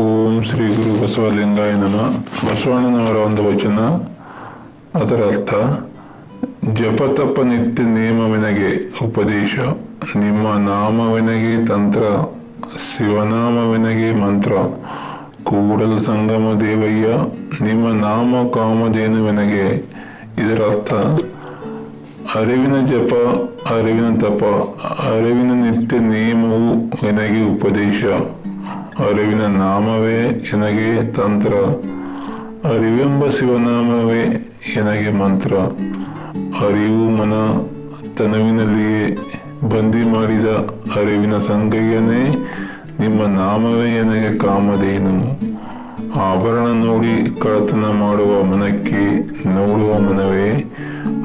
ಓಂ ಶ್ರೀ ಗುರು ಬಸವಲಿಂಗಾಯ ನಮ ಬಸವಣ್ಣನವರ ಒಂದು ವಚನ ಅದರ ಅರ್ಥ ಜಪತಪ ನಿತ್ಯ ನಿಯಮವಿನಗೆ ಉಪದೇಶ ನಿಮ್ಮ ನಾಮವೆನಗೆ ತಂತ್ರ ಶಿವನಾಮವೆನಗೆ ಮಂತ್ರ ಕೂಡಲ ಸಂಗಮ ದೇವಯ್ಯ ನಿಮ್ಮ ನಾಮ ಕಾಮಧೇನುವೆನಗೆ ಇದರ ಅರ್ಥ ಅರಿವಿನ ಜಪ ಅರಿವಿನ ತಪ ಅರಿವಿನ ನಿತ್ಯ ನಿಯಮವು ವಿನಗೆ ಉಪದೇಶ ಅರಿವಿನ ನಾಮವೇ ಎನಗೆ ತಂತ್ರ ಅರಿವೆಂಬ ಶಿವನಾಮವೇ ಎನಗೆ ಮಂತ್ರ ಅರಿವು ಮನ ತನುವಿನಲ್ಲಿಯೇ ಬಂದಿ ಮಾಡಿದ ಅರಿವಿನ ಸಂಗಯ್ಯನೇ ನಿಮ್ಮ ನಾಮವೇ ಎನಗೆ ಕಾಮಧೇನು ಆಭರಣ ನೋಡಿ ಕಳತನ ಮಾಡುವ ಮನಕ್ಕೆ ನೋಡುವ ಮನವೇ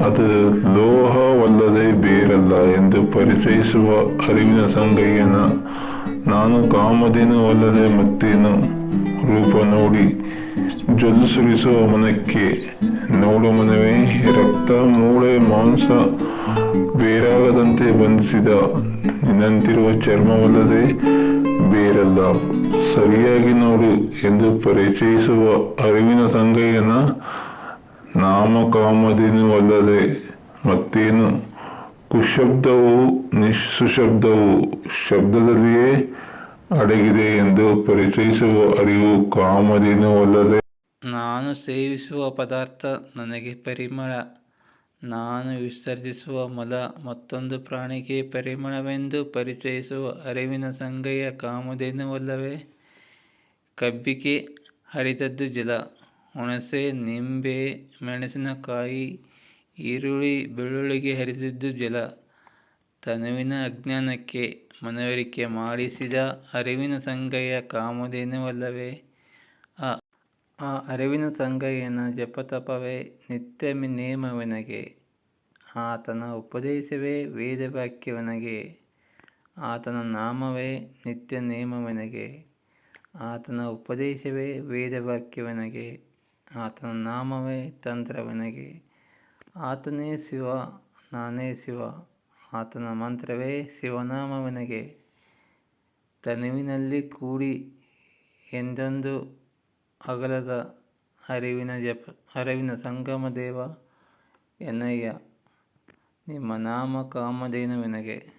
ಅದು ಲೋಹವಲ್ಲದೆ ಬೇರಲ್ಲ ಎಂದು ಪರಿಚಯಿಸುವ ಅರಿವಿನ ಸಂಗಯ್ಯನ ನಾನು ಕಾಮಧೇನುವಲ್ಲದೆ ಮತ್ತೇನು? ರೂಪ ನೋಡಿ, ಜೊಲ್ಲು ಸುರಿಸುವ ಮನಕ್ಕೆ ನೋಡು ಮನವೇ, ರಕ್ತ, ಮೂಳೆ, ಮಾಂಸ ಬೇರಾಗದಂತೆ ಬಂಧಿಸಿದ ನಿನ್ನಂತಿರುವ ಚರ್ಮವಲ್ಲದೆ ಬೇರಲ್ಲ. ಸರಿಯಾಗಿ ನೋಡು ಎಂದು ಪರಿಚಯಿಸುವ ಅರಿವಿನ ಸಂಗಯ್ಯನ ನಾಮಕಾಮಧೇನುವಲ್ಲದೆ ಮತ್ತೇನು? ಕುಶಬ್ದವು ನಿಶುಶಬ್ದವು ಶಬ್ದದಲ್ಲಿಯೇ ಅಡಗಿದೆ ಎಂದು ಪರಿಚಯಿಸುವ ಅರಿವು ಕಾಮಧೇನುವಲ್ಲದೆ ನಾನು ಸೇವಿಸುವ ಪದಾರ್ಥ ನನಗೆ ಪರಿಮಳ. ನಾನು ವಿಸರ್ಜಿಸುವ ಮಲ ಮತ್ತೊಂದು ಪ್ರಾಣಿಗೆ ಪರಿಮಳವೆಂದು ಪರಿಚಯಿಸುವ ಅರಿವಿನ ಸಂಗಯ ಕಾಮಧೇನುವಲ್ಲವೇ ಕಬ್ಬಿಗೆ ಹರಿದದ್ದು ಜಲ. ಹುಣಸೆ, ನಿಂಬೆ, ಮೆಣಸಿನಕಾಯಿ ಈರುಳ್ಳಿ ಬೆಳ್ಳುಳ್ಳಿಗೆ ಹರಿದಿದ್ದು ಜಲ. ತನುವಿನ ಅಜ್ಞಾನಕ್ಕೆ ಮನವರಿಕೆ ಮಾಡಿಸಿದ ಅರಿವಿನ ಸಂಗಯ್ಯ ಕಾಮಧೇನುವಲ್ಲವೇ ಆ ಆ ಅರಿವಿನ ಸಂಗಯ್ಯನ ಜಪತಪವೇ ನಿತ್ಯ ನಿಯಮವನಗೆ ಆತನ ಉಪದೇಶವೇ ವೇದವಾಕ್ಯವನಗೆ. ಆತನ ನಾಮವೇ ನಿತ್ಯ ನೇಮವೆನಗೆ. ಆತನ ಉಪದೇಶವೇ ವೇದವಾಕ್ಯವನಗೆ. ಆತನ ನಾಮವೇ ತಂತ್ರವನಗೆ. ಆತನೇ ಶಿವ, ನಾನೇ ಶಿವ. ಆತನ ಮಂತ್ರವೇ ಶಿವನಾಮವನಿಗೆ. ತನುವಿನಲ್ಲಿ ಕೂಡಿ ಎಂದೊಂದು ಅಗಲದ ಅರಿವಿನ ಜಪ, ಅರಿವಿನ ಸಂಗಮ ದೇವ ಎನ್ನಯ್ಯ. ನಿಮ್ಮ ನಾಮ ಕಾಮಧೇನುವೆನಗೆ.